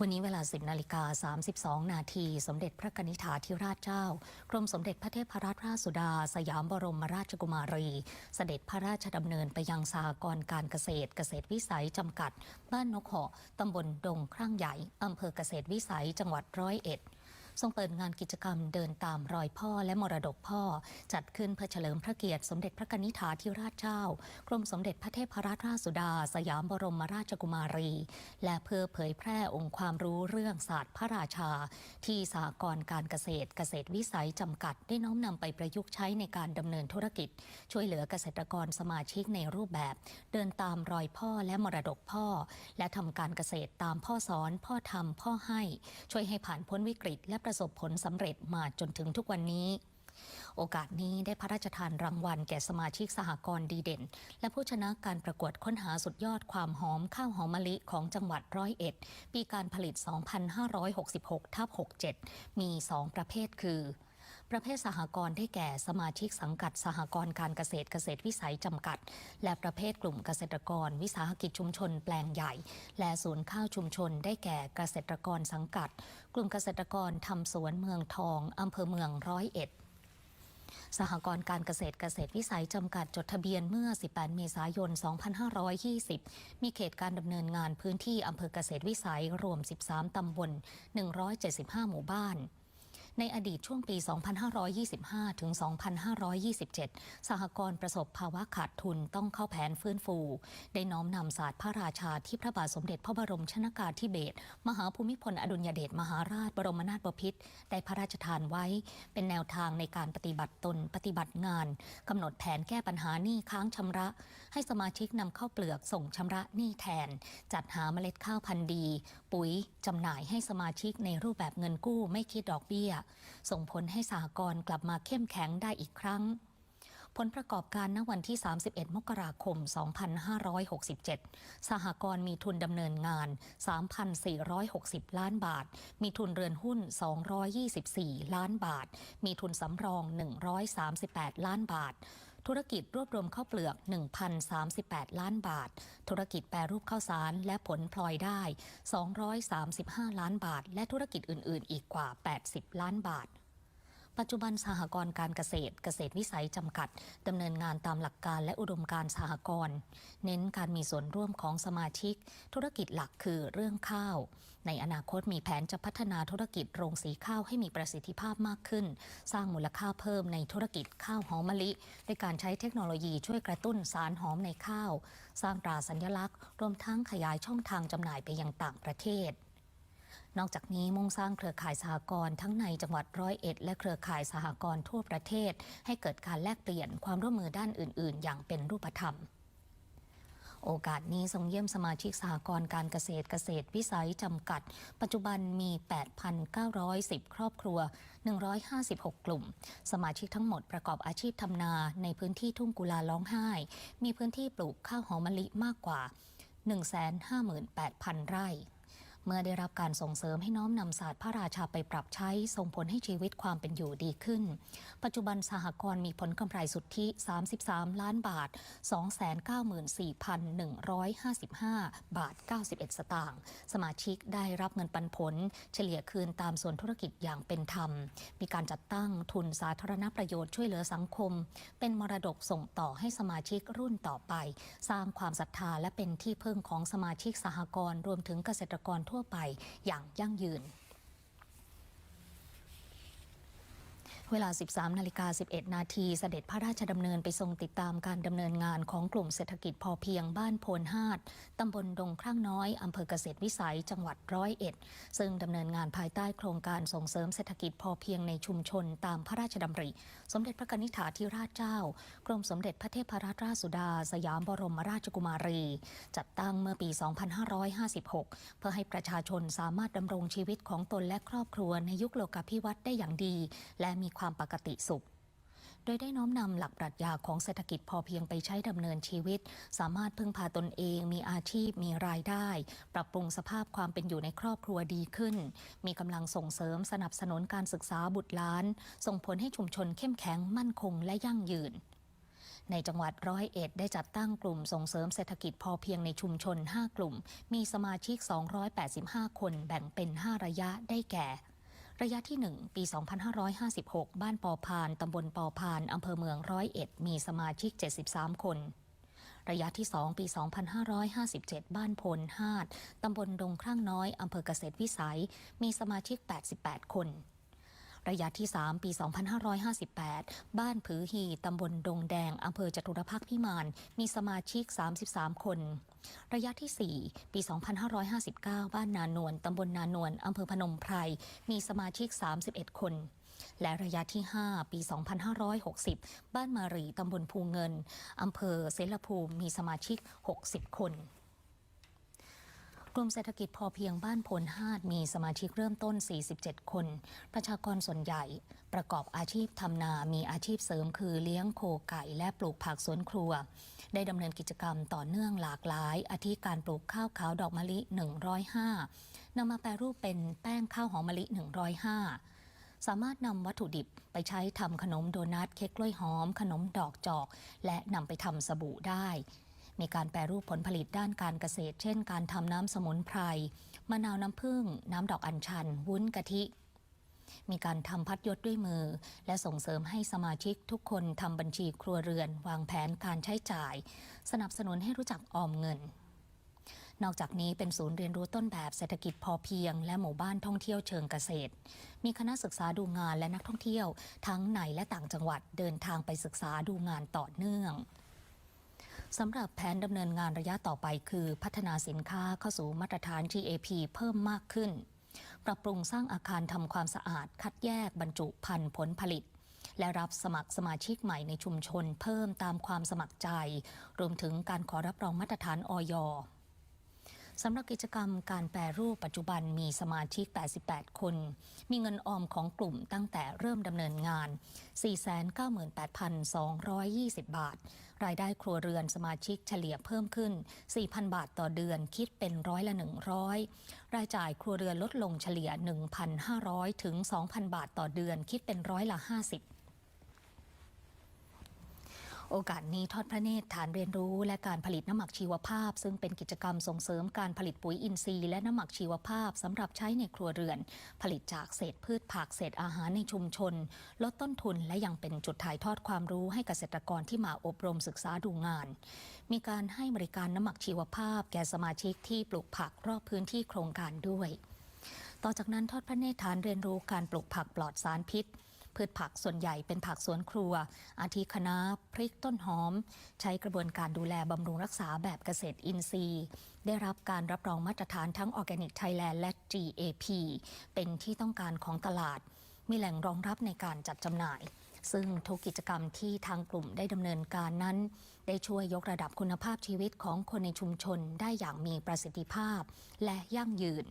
วันนี้เวลา 10นาฬิกา32 นาที สมเด็จพระกนิษฐาธิราชเจ้า กรมสมเด็จพระเทพรัตนราชสุดา สยามบรมราชกุมารี เสด็จพระราชดำเนินไปยังสหกรณ์การเกษตร เกษตรวิสัยจำกัด บ้านนกเหาะตำบลดงครั่งใหญ่อำเภอเกษตรวิสัยจังหวัดร้อยเอ็ด ทรงเปิดงานกิจกรรมเดินตามรอยพ่อและมรดกพ่อ จัดขึ้นเพื่อเฉลิมพระเกียรติสมเด็จพระกนิษฐาธิราชเจ้า กรมสมเด็จพระเทพรัตนราชสุดา สยามบรมราชกุมารี และเพื่อเผยแพร่องค์ความรู้เรื่องศาสตร์พระราชา ที่สหกรณ์การเกษตรเกษตรวิสัยจำกัดได้น้อมนำไปประยุกต์ใช้ในการดำเนินธุรกิจ ช่วยเหลือเกษตรกรสมาชิกในรูปแบบ เดินตามรอยพ่อและมรดกพ่อ และทำการเกษตรตามพ่อสอน พ่อทำพ่อให้ ช่วยให้ผ่านพ้นวิกฤตและประสบผลสำเร็จมาจนถึงทุกวันนี้ โอกาสนี้ได้พระราชทานรางวัลแก่สมาชิกสหกรณ์ดีเด่น และผู้ชนะการประกวดค้นหาสุดยอดความหอมข้าวหอมมะลิของจังหวัดร้อยเอ็ดปีการผลิต 2566ทับ67 มี 2 ประเภทคือ ประเภทสหกรณ์ได้แก่สมาชิกสังกัดสหกรณ์การเกษตรเกษตรวิสัยจำกัด และประเภทกลุ่มเกษตรกร วิสาหกิจชุมชนแปลงใหญ่ และศูนย์ข้าวชุมชน ได้แก่เกษตรกรสังกัด กลุ่มเกษตรกรทำสวนเมืองทองอำเภอเมืองร้อยเอ็ดสหกรณ์การเกษตรเกษตรวิสัยจำกัดจดทะเบียนเมื่อ 18 เมษายน 2520 มีเขตการดำเนินงานพื้นที่อำเภอเกษตรวิสัยรวม 13 ตำบล 175 หมู่บ้าน ในอดีตช่วงปี 2525 ถึง 2527 สหกรณ์ประสบภาวะขาดทุนต้องเข้าแผนฟื้นฟู ได้น้อมนำศาสตร์พระราชาที่พระบาทสมเด็จพระบรมชนากาธิเบศรมหาภูมิพลอดุลยเดชมหาราชบรมนาถบพิตรได้พระราชทานไว้ เป็นแนวทางในการปฏิบัติตนปฏิบัติงานกำหนดแผนแก้ปัญหาหนี้ค้างชำระ ให้สมาชิกนำเข้าเปลือกส่งชำระหนี้แทน จัดหาเมล็ดข้าวพันธุ์ดี ปุ๋ยจำหน่ายให้สมาชิกในรูปแบบเงินกู้ไม่คิดดอกเบี้ยส่งผลให้สหกรณ์กลับมาเข้มแข็งได้อีกครั้ง ผลประกอบการณวันที่ 31 มกราคม 2567 สหกรณ์มีทุนดำเนินงาน 3,460 ล้านบาท มีทุนเรือนหุ้น 224 ล้านบาท มีทุนสำรอง 138 ล้านบาท ธุรกิจรวบรวมข้าวเปลือก 1,038 ล้านบาท ธุรกิจแปรรูปข้าวสารและผลพลอยได้ 235 ล้านบาท และธุรกิจอื่น ๆ อีกกว่า 80 ล้านบาท ปัจจุบันสหกรณ์การเกษตร เกษตรวิสัยจำกัดดำเนินงานตามหลักการและอุดมการสหกรณ์เน้นการมีส่วนร่วมของสมาชิก ธุรกิจหลักคือเรื่องข้าว ในอนาคตมีแผนจะพัฒนาธุรกิจโรงสีข้าวให้มีประสิทธิภาพมากขึ้น สร้างมูลค่าเพิ่มในธุรกิจข้าวหอมมะลิด้วยการใช้เทคโนโลยีช่วยกระตุ้นสารหอมในข้าว สร้างตราสัญลักษณ์ รวมทั้งขยายช่องทางจำหน่ายไปยังต่างประเทศ นอกจากนี้มุ่งสร้างเครือข่ายสหกรณ์ทั้งในจังหวัดร้อยเอ็ด และเครือข่ายสหกรณ์ทั่วประเทศ ให้เกิดการแลกเปลี่ยนความร่วมมือด้านอื่น ๆ อย่างเป็นรูปธรรมโอกาสนี้ทรงเยี่ยมสมาชิกสหกรณ์การเกษตรเกษตรวิสัยจำกัด ปัจจุบันมี 8,910 ครอบครัว 156 กลุ่ม สมาชิกทั้งหมดประกอบอาชีพทำนาในพื้นที่ทุ่งกุลาร้องไห้ มีพื้นที่ปลูกข้าวหอมมะลิมากกว่า 158,000 ไร่ เมื่อได้รับการส่งเสริมให้น้อมนำศาสตร์พระราชาไปปรับใช้ส่งผลให้ชีวิตความเป็นอยู่ดีขึ้น ปัจจุบันสหกรณ์มีผลกำไรสุทธิ 33 ล้านบาท 294,155 บาท 91 สตางค์สมาชิกได้รับเงินปันผล เฉลี่ยคืนตามส่วนธุรกิจอย่างเป็นธรรม มีการจัดตั้งทุนสาธารณประโยชน์ช่วยเหลือสังคม เป็นมรดกส่งต่อให้สมาชิกรุ่นต่อไป สร้างความศรัทธาและเป็นที่พึ่งของสมาชิกสหกรณ์รวมถึงเกษตรกรทั่วไปอย่างยั่งยืน เวลา 13 นาฬิกา 11 นาทีเสด็จพระราชดำเนินไปทรงติดตามการดำเนินงานของกลุ่มเศรษฐกิจพอเพียงบ้านโพนฮาดตำบลดงครั่งน้อยอำเภอเกษตรวิสัยจังหวัดร้อยเอ็ด ซึ่งดำเนินงานภายใต้โครงการส่งเสริมเศรษฐกิจพอเพียงในชุมชนตามพระราชดำริ สมเด็จพระกนิษฐาธิราชเจ้า กรมสมเด็จพระเทพรัตนราชสุดา สยามบรมราชกุมารี จัดตั้งเมื่อปี 2556 เพื่อให้ประชาชนสามารถดำรงชีวิตของตนและครอบครัวในยุคโลกาภิวัตน์ได้อย่างดี และมีความความปกติสุข โดยได้น้อมนำหลักปรัชญาของเศรษฐกิจพอเพียงไปใช้ดำเนินชีวิต สามารถพึ่งพาตนเอง มีอาชีพ มีรายได้ ปรับปรุงสภาพความเป็นอยู่ในครอบครัวดีขึ้น มีกำลังส่งเสริมสนับสนุนการศึกษาบุตรหลาน ส่งผลให้ชุมชนเข้มแข็งมั่นคงและยั่งยืนในจังหวัดร้อยเอ็ดได้จัดตั้งกลุ่มส่งเสริมเศรษฐกิจพอเพียงในชุมชน 5 กลุ่ม มีสมาชิก 285 คนแบ่งเป็น 5 ระยะได้แก่ ระยะที่ 1 ปี 2556 บ้านปอพานตำบลปอพานอำเภอเมืองร้อยเอ็ดมีสมาชิก 73 คน ระยะที่ 2 ปี 2557 บ้านพลฮาดตำบลดงครั่งน้อยอำเภอเกษตรวิสัย มีสมาชิก 88 คนระยะที่ 3 ปี 2558 บ้านผือฮีตำบลดงแดง อำเภอจตุรพักษ์พิมาน มีสมาชิก 33 คน ระยะที่ 4 ปี 2559 บ้านนานวลตำบลนานวลอำเภอพนมไพร มีสมาชิก 31 คน และระยะที่ 5 ปี 2560 บ้านมารีตำบลภูเงินอำเภอเสรภูมิมีสมาชิก 60 คน กลุ่มเศรษฐกิจพอเพียงบ้านพลฮาดมีสมาชิกเริ่มต้น 47 คน ประชากรส่วนใหญ่ ประกอบอาชีพทำนา มีอาชีพเสริมคือเลี้ยงโคไก่และปลูกผักสวนครัว ได้ดำเนินกิจกรรมต่อเนื่องหลากหลาย อาทิการปลูกข้าวขาวดอกมะลิ 105นำมาแปรรูปเป็นแป้งข้าวหอมมะลิ 105 สามารถนำวัตถุดิบไปใช้ทำขนมโดนัทเค้กกล้วยหอม ขนมดอกจอก และนำไปทำสบู่ได้ มีการแปรรูปผลผลิตด้านการเกษตร เช่น การทำน้ำสมุนไพร มะนาวน้ำผึ้ง น้ำดอกอัญชัน วุ้นกะทิ มีการทำพัดยศด้วยมือ และส่งเสริมให้สมาชิกทุกคนทำบัญชีครัวเรือน วางแผนการใช้จ่าย สนับสนุนให้รู้จักออมเงินนอกจากนี้เป็นศูนย์เรียนรู้ต้นแบบเศรษฐกิจพอเพียง และหมู่บ้านท่องเที่ยวเชิงเกษตร มีคณะศึกษาดูงานและนักท่องเที่ยว ทั้งในและต่างจังหวัดเดินทางไปศึกษาดูงานต่อเนื่อง สำหรับแผนดำเนินงานระยะต่อไปคือพัฒนาสินค้าเข้าสู่มาตรฐาน GAP เพิ่มมากขึ้น ปรับปรุงสร้างอาคารทำความสะอาด คัดแยกบรรจุพันธุ์ผลผลิต และรับสมัครสมาชิกใหม่ในชุมชนเพิ่มตามความสมัครใจ รวมถึงการขอรับรองมาตรฐานออย สำหรับกิจกรรมการแปรรูปปัจจุบันมีสมาชิก 88 คน มีเงินออมของกลุ่มตั้งแต่เริ่มดำเนินงาน 498,220 บาท รายได้ครัวเรือนสมาชิกเฉลี่ยเพิ่มขึ้น 4,000 บาทต่อเดือนคิดเป็นร้อยละ 100 รายจ่ายครัวเรือนลดลงเฉลี่ย 1,500 ถึง 2,000 บาทต่อเดือนคิดเป็นร้อยละ 50 โอกาสนี้ทอดพระเนตรฐานเรียนรู้และการผลิตน้ำหมักชีวภาพ ซึ่งเป็นกิจกรรมส่งเสริมการผลิตปุ๋ยอินทรีย์และน้ำหมักชีวภาพสำหรับใช้ในครัวเรือน ผลิตจากเศษพืชผักเศษอาหารในชุมชน ลดต้นทุนและยังเป็นจุดถ่ายทอดความรู้ให้เกษตรกรที่มาอบรมศึกษาดูงาน มีการให้บริการน้ำหมักชีวภาพ แก่สมาชิกที่ปลูกผักรอบพื้นที่โครงการด้วย ต่อจากนั้นทอดพระเนตรฐานเรียนรู้การปลูกผักปลอดสารพิษ พืชผักส่วนใหญ่เป็นผักสวนครัว อาทิคะน้าพริกต้นหอม ใช้กระบวนการดูแลบำรุงรักษาแบบเกษตรอินทรีย์ ได้รับการรับรองมาตรฐานทั้ง Organic Thailand และ GAP เป็นที่ต้องการของตลาด มีแหล่งรองรับในการจัดจำหน่ายซึ่งทุกกิจกรรมที่ทางกลุ่มได้ดำเนินการนั้น ได้ช่วยยกระดับคุณภาพชีวิตของคนในชุมชนได้อย่างมีประสิทธิภาพและยั่งยืน